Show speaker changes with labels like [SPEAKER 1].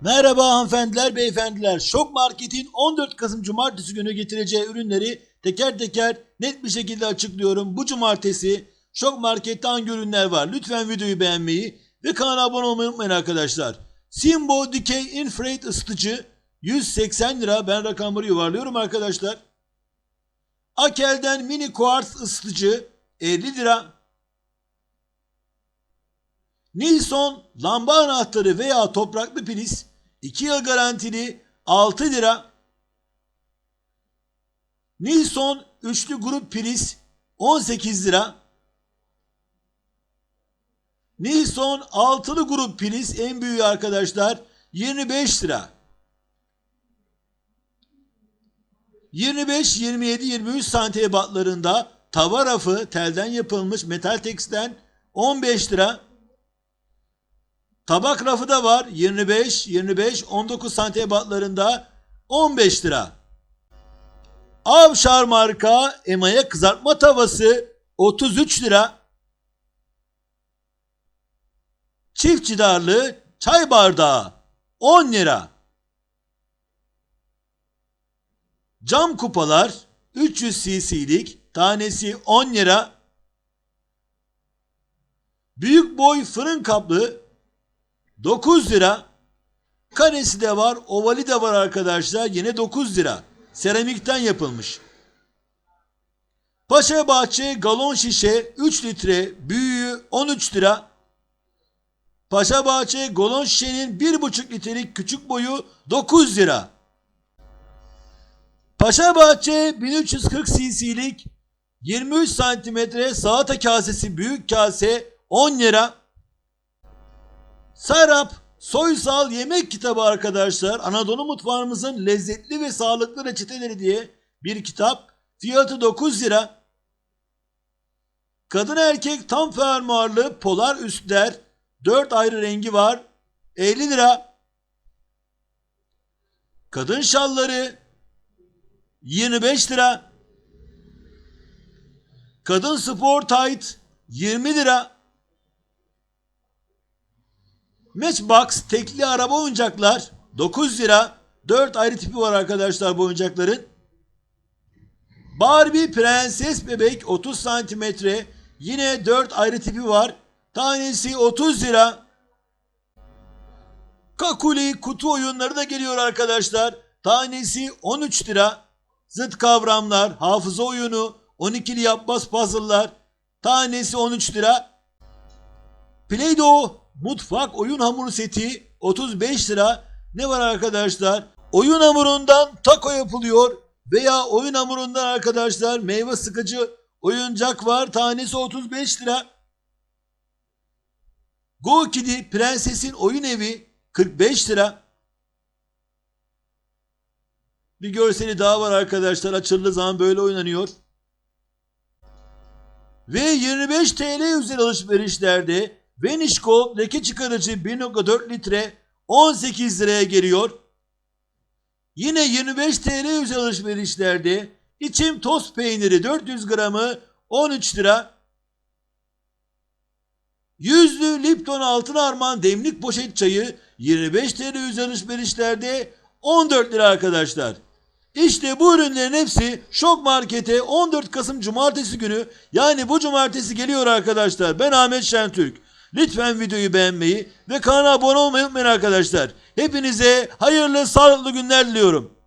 [SPEAKER 1] Merhaba hanımefendiler, beyefendiler. Şok Market'in 14 Kasım Cumartesi günü getireceği ürünleri teker teker net bir şekilde açıklıyorum. Bu cumartesi Şok Market'te hangi ürünler var? Lütfen videoyu beğenmeyi ve kanala abone olmayı unutmayın arkadaşlar. Simbo Dikey Infrared ısıtıcı 180 lira. Ben rakamları yuvarlıyorum arkadaşlar. Akel'den mini kuartz ısıtıcı 50 lira. Nilson lamba anahtarı veya topraklı priz 2 yıl garantili 6 lira. Nilson üçlü grup priz 18 lira. Nilson altılı grup priz en büyüğü arkadaşlar 25 lira. 25, 27, 23 santim ebatlarında tava rafı telden yapılmış metal teksten 15 lira. Tabak rafı da var 25, 25, 19 santim ebatlarında 15 lira. Avşar marka emaye kızartma tavası 33 lira. Çift cidarlı çay bardağı 10 lira. Cam kupalar 300 cc'lik tanesi 10 lira. Büyük boy fırın kaplı 9 lira. Karesi de var, ovali de var arkadaşlar. Yine 9 lira. Seramikten yapılmış. Paşa Bahçe galon şişe 3 litre, büyüğü 13 lira. Paşa Bahçe galon şişenin 1,5 litrelik küçük boyu 9 lira. Paşa Bahçe 1340 cc'lik 23 santimetre salata kasesi büyük kase 10 lira. Serap Soysal Yemek Kitabı arkadaşlar. Anadolu mutfağımızın lezzetli ve sağlıklı reçeteleri diye bir kitap. Fiyatı 9 lira. Kadın erkek tam fermuarlı polar üstler. 4 ayrı rengi var. 50 lira. Kadın şalları 25 lira. Kadın spor tight 20 lira. Matchbox tekli araba oyuncaklar 9 lira. 4 ayrı tipi var arkadaşlar bu oyuncakların. Barbie prenses bebek 30 santimetre. Yine 4 ayrı tipi var. Tanesi 30 lira. Kakuli kutu oyunları da geliyor arkadaşlar. Tanesi 13 lira. Zıt kavramlar, hafıza oyunu, 12'li yapmaz puzzle'lar. Tanesi 13 lira. Play-Doh mutfak oyun hamuru seti 35 lira. Ne var arkadaşlar? Oyun hamurundan taco yapılıyor veya oyun hamurundan arkadaşlar meyve sıkıcı oyuncak var. Tanesi 35 lira. Go Kidi Prenses'in oyun evi 45 lira. Bir görseli daha var arkadaşlar. Açıldığı zaman böyle oynanıyor. Ve 25 TL üzeri alışverişlerde Venişko leke çıkarıcı 1.4 litre 18 liraya geliyor. Yine 25 TL üzeri alışverişlerde içim toz peyniri 400 gramı 13 lira. Yüzlü Lipton Altın Armağan demlik poşet çayı 25 TL üzeri alışverişlerde 14 lira arkadaşlar. İşte bu ürünlerin hepsi Şok Market'e 14 Kasım Cumartesi günü yani bu cumartesi geliyor arkadaşlar. Ben Ahmet Şentürk. Lütfen videoyu beğenmeyi ve kanala abone olmayı unutmayın arkadaşlar. Hepinize hayırlı sağlıklı günler diliyorum.